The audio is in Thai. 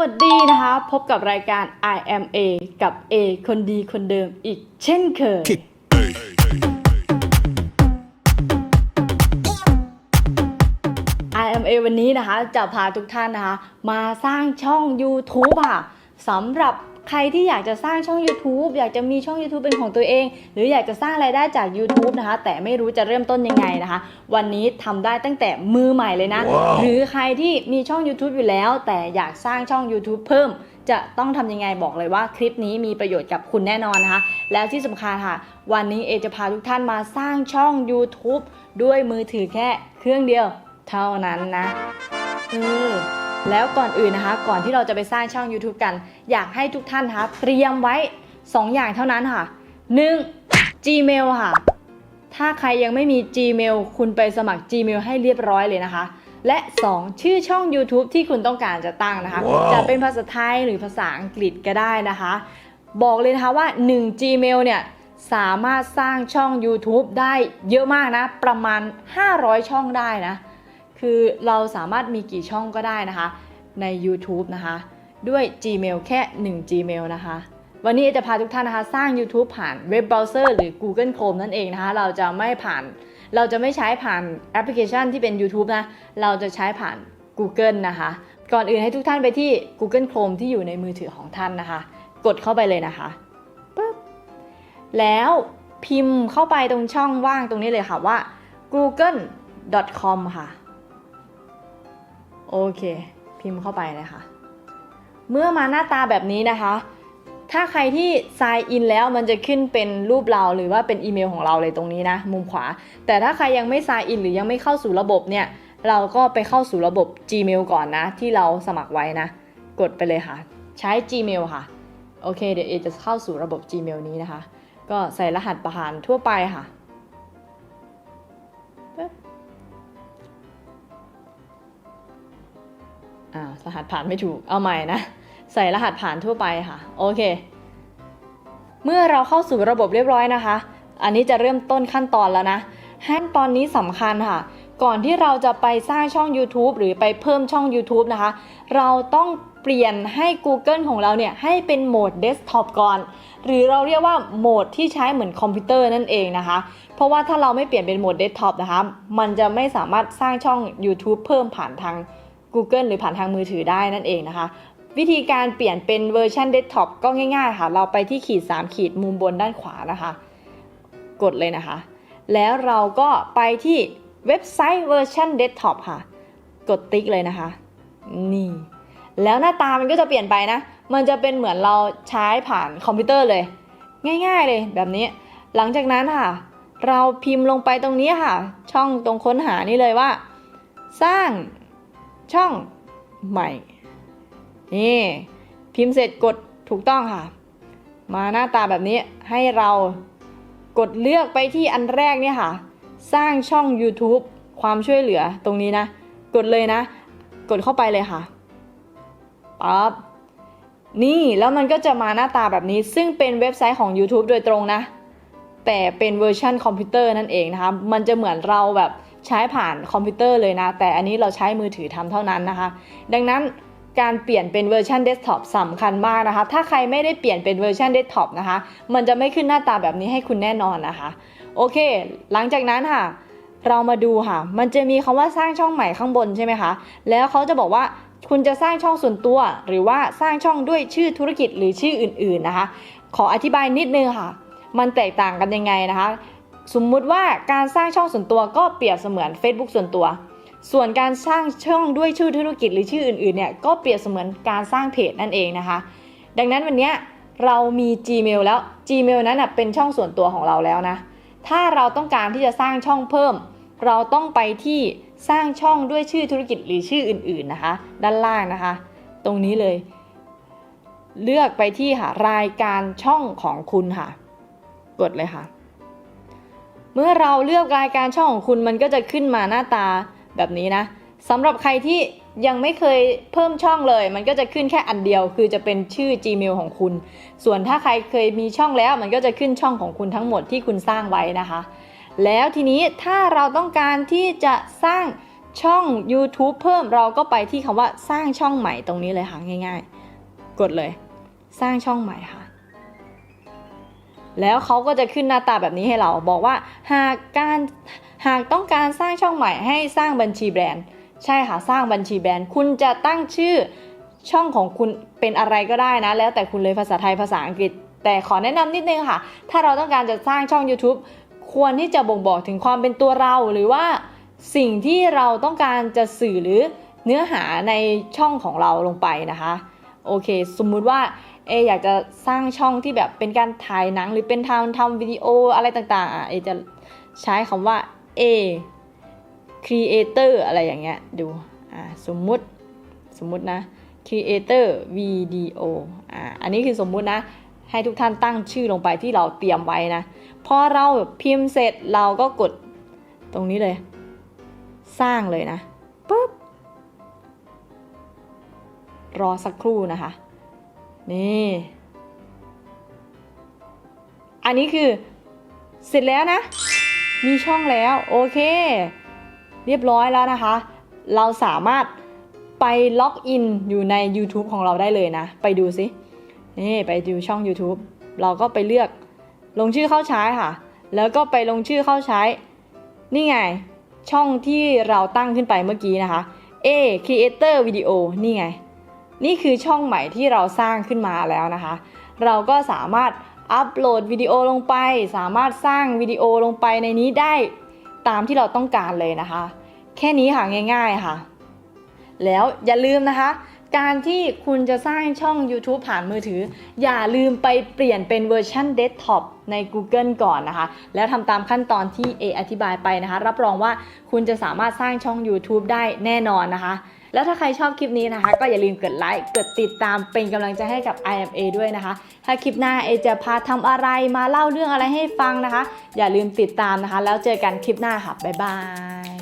วัสดีนะคะ พบกับรายการ I am A กับ A คนดีคนเดิมอีกเช่นเคย Kick. I am A วันนี้นะคะจะพาทุกท่านนะคะ มาสร้างช่อง YouTube ค่ะสำหรับ ใครที่อยากจะสร้างช่อง YouTube อยากจะมีช่อง YouTube เป็นของตัวเอง หรืออยากจะสร้างรายได้จาก YouTube นะคะ แต่ไม่รู้จะเริ่มต้นยังไงนะคะ วันนี้ทำได้ตั้งแต่มือใหม่เลยนะว้าวหรือใครที่มีช่อง YouTube อยู่แล้ว แต่อยากสร้างช่อง YouTube เพิ่มจะต้องทำยังไงบอกเลยว่าคลิปนี้มีประโยชน์กับคุณแน่นอนนะคะ แล้วที่สำคัญค่ะ วันนี้เอจะพาทุกท่านมาสร้างช่อง YouTube ด้วยมือถือแค่เครื่องเดียวเท่านั้นนะเออ แล้วก่อนอื่นนะคะ ก่อนที่เราจะไปสร้างช่อง YouTube กัน อยากให้ทุกท่านนะคะเตรียมไว้ 2 อย่างเท่านั้นค่ะ 1. Gmail ค่ะ ถ้าใครยังไม่มี Gmail คุณไปสมัคร Gmail ให้เรียบร้อยเลยนะคะ และ 2. ชื่อช่อง YouTube ที่คุณต้องการจะตั้งนะคะว้าวจะเป็นภาษาไทยหรือภาษาอังกฤษก็ได้นะคะ บอกเลยนะคะว่า 1 Gmail เนี่ยสามารถสร้างช่อง YouTube ได้เยอะมากนะ ประมาณ 500 ช่องได้นะ คือเราสามารถมีกี่ช่องก็ได้นะคะ ใน YouTube นะคะ ด้วย Gmail แค่ 1 Gmail นะคะ วันนี้จะพาทุกท่านนะคะ สร้าง YouTube ผ่านเว็บเบราว์เซอร์หรือ Google Chrome นั่นเองนะคะ เราจะไม่ผ่าน เราจะไม่ใช้ผ่านแอปพลิเคชันที่เป็น YouTube นะ เราจะใช้ผ่าน Google นะคะ ก่อนอื่นให้ทุกท่านไปที่ Google Chrome ที่อยู่ในมือถือของท่านนะคะ กดเข้าไปเลยนะคะปึ๊บแล้วพิมพ์เข้าไปตรงช่องว่างตรงนี้เลยค่ะว่า google.com ค่ะ โอเค พิมพ์เข้าไปเลยค่ะ เมื่อมาหน้าตาแบบนี้นะคะ ถ้าใครที่ sign in แล้วมันจะขึ้นเป็นรูปเราหรือว่าเป็นอีเมลของเราเลยตรงนี้นะ มุมขวา แต่ถ้าใครยังไม่ sign in หรือยังไม่เข้าสู่ระบบเนี่ย เราก็ไปเข้าสู่ระบบ Gmail ก่อนนะ ที่เราสมัครไว้นะ กดไปเลยค่ะ ใช้ Gmail ค่ะ โอเค เดี๋ยวเอจะเข้าสู่ระบบ Gmail นี้นะคะ ก็ใส่รหัสผ่านทั่วไปค่ะ อ่ารหัสผ่านไม่ถูก เอาใหม่นะ ใส่รหัสผ่านทั่วไปค่ะ โอเค เมื่อเราเข้าสู่ระบบเรียบร้อยนะคะ อันนี้จะเริ่มต้นขั้นตอนแล้วนะขั้นตอนนี้สำคัญค่ะ ก่อนที่เราจะไปสร้างช่อง YouTube หรือไปเพิ่มช่อง YouTube นะคะ เราต้องเปลี่ยนให้ Google ของเราเนี่ยให้เป็นโหมดเดสก์ท็อปก่อน หรือเราเรียกว่าโหมดที่ใช้เหมือนคอมพิวเตอร์นั่นเองนะคะ เพราะว่าถ้าเราไม่เปลี่ยนเป็นโหมดเดสก์ท็อปนะคะ มันจะไม่สามารถสร้างช่อง YouTube เพิ่มผ่านทาง Google หรือผ่านทางมือถือได้นั่นเองนะคะ วิธีการเปลี่ยนเป็นเวอร์ชันเดสก์ท็อปก็ง่ายๆค่ะ เราไปที่ขีด 3 ขีดมุมบนด้านขวานะคะ กดเลยนะคะ แล้วเราก็ไปที่เว็บไซต์เวอร์ชันเดสก์ท็อปค่ะ กดติ๊กเลยนะคะ นี่ แล้วหน้าตามันก็จะเปลี่ยนไปนะ มันจะเป็นเหมือนเราใช้ผ่านคอมพิวเตอร์เลย ง่าย ๆเลยแบบนี้ หลังจากนั้นค่ะ เราพิมพ์ลงไปตรงนี้ค่ะ ช่องตรงค้นหานี่เลยว่า สร้าง ช่องใหม่ นี่พิมพ์เสร็จกดถูกต้องค่ะ มาหน้าตาแบบนี้ให้เรากดเลือกไปที่อันแรกเนี่ยค่ะ สร้างช่อง YouTube ความช่วยเหลือตรงนี้นะ กดเลยนะ กดเข้าไปเลยค่ะปั๊บนี่แล้วมันก็จะมาหน้าตาแบบนี้ ซึ่งเป็นเว็บไซต์ของ YouTube โดยตรงนะ แต่เป็นเวอร์ชันคอมพิวเตอร์นั่นเองนะคะ มันจะเหมือนเราแบบ ใช้ผ่านคอมพิวเตอร์เลยนะ แต่อันนี้เราใช้มือถือทำเท่านั้นนะคะ ดังนั้นการเปลี่ยนเป็นเวอร์ชันเดสก์ท็อปสำคัญมากนะคะ ถ้าใครไม่ได้เปลี่ยนเป็นเวอร์ชันเดสก์ท็อปนะคะ มันจะไม่ขึ้นหน้าตาแบบนี้ให้คุณแน่นอนนะคะ โอเค หลังจากนั้นค่ะ เรามาดูค่ะ มันจะมีคำว่าสร้างช่องใหม่ข้างบนใช่ไหมคะ แล้วเขาจะบอกว่าคุณจะสร้างช่องส่วนตัว หรือว่าสร้างช่องด้วยชื่อธุรกิจหรือชื่ออื่น ๆนะคะ ขออธิบายนิดนึงค่ะ มันแตกต่างกันยังไงนะคะ สมมุติว่าการสร้างช่องส่วนตัวก็เปรียบเสมือน Facebook ส่วนตัว ส่วนการสร้างช่องด้วยชื่อธุรกิจหรือชื่ออื่นๆเนี่ยก็เปรียบเสมือนการสร้างเพจนั่นเองนะคะ ดังนั้นวันนี้เรามี Gmail แล้ว Gmail นั้นเป็นช่องส่วนตัวของเราแล้วนะ ถ้าเราต้องการที่จะสร้างช่องเพิ่ม เราต้องไปที่สร้างช่องด้วยชื่อธุรกิจหรือชื่ออื่นๆนะคะ ด้านล่างนะคะ ตรงนี้เลย เลือกไปที่ค่ะรายการช่องของคุณค่ะ กดเลยค่ะ เมื่อเราเลือกรายการช่องของคุณมันก็จะขึ้นมาหน้าตาแบบนี้นะสำหรับใครที่ยังไม่เคยเพิ่มช่องเลย มันก็จะขึ้นแค่อันเดียว คือจะเป็นชื่อ Gmail ของคุณ ส่วนถ้าใครเคยมีช่องแล้ว มันก็จะขึ้นช่องของคุณทั้งหมดที่คุณสร้างไว้นะคะ แล้วทีนี้ถ้าเราต้องการที่จะสร้างช่อง YouTube เพิ่มเราก็ไปที่คำว่าสร้างช่องใหม่ตรงนี้เลยค่ะง่าย ๆ กดเลย สร้างช่องใหม่ค่ะ แล้วเขาก็จะขึ้นหน้าตาแบบนี้ให้เราบอกว่าหากการหากต้องการสร้างช่องใหม่ให้สร้างบัญชีแบรนด์ ใช่ค่ะสร้างบัญชีแบรนด์ คุณจะตั้งชื่อช่องของคุณเป็นอะไรก็ได้นะ แล้วแต่คุณเลยภาษาไทยภาษาอังกฤษ แต่ขอแนะนำนิดนึงค่ะ ถ้าเราต้องการจะสร้างช่อง YouTube ควรที่จะบ่งบอกถึงความเป็นตัวเราหรือว่าสิ่งที่เราต้องการจะสื่อหรือเนื้อหาในช่องของเราลงไปนะคะ โอเค สมมุติว่าเออยากจะสร้างช่องที่แบบเป็นการถ่ายหนังหรือเป็นทำทำวิดีโออะไรต่างๆอะเอจะใช้คำว่า A creator อะไรอย่างเงี้ยดูอ่าสมมุติสมมุตินะ creator video อ่าอันนี้คือสมมุตินะ ให้ทุกท่านตั้งชื่อลงไปที่เราเตรียมไว้นะ พอเราพิมพ์เสร็จเราก็กดตรงนี้เลย สร้างเลยนะ รอสักครู่นะคะ นี่ อันนี้คือเสร็จแล้วนะ มีช่องแล้ว โอเค เรียบร้อยแล้วนะคะ เราสามารถไปล็อกอินอยู่ใน YouTube ของเราได้เลยนะ ไปดูสิ นี่ไปดูช่อง YouTube เราก็ไปเลือกลงชื่อเข้าใช้ค่ะ แล้วก็ไปลงชื่อเข้าใช้ นี่ไง ช่องที่เราตั้งขึ้นไปเมื่อกี้นะคะ A Creator Video นี่ไง นี่คือช่องใหม่ที่เราสร้างขึ้นมาแล้วนะคะ เราก็สามารถอัปโหลดวิดีโอลงไป สามารถสร้างวิดีโอลงไปในนี้ได้ตามที่เราต้องการเลยนะคะ แค่นี้ค่ะง่าย ๆค่ะ แล้วอย่าลืมนะคะ การที่คุณจะสร้างช่อง YouTube ผ่านมือถือ อย่าลืมไปเปลี่ยนเป็นเวอร์ชันเดสก์ท็อปใน Google ก่อนนะคะ แล้วทำตามขั้นตอนที่เออธิบายไปนะคะ รับรองว่าคุณจะสามารถสร้างช่อง YouTube ได้แน่นอนนะคะ แล้วถ้าใครชอบคลิปนี้นะคะ ก็อย่าลืมกดไลค์กดติดตามเป็นกำลังใจให้กับ IMA ด้วยนะคะ ถ้าคลิปหน้าเอจะพาทำอะไรมาเล่าเรื่องอะไรให้ฟังนะคะ อย่าลืมติดตามนะคะ แล้วเจอกันคลิปหน้าค่ะบ๊ายบาย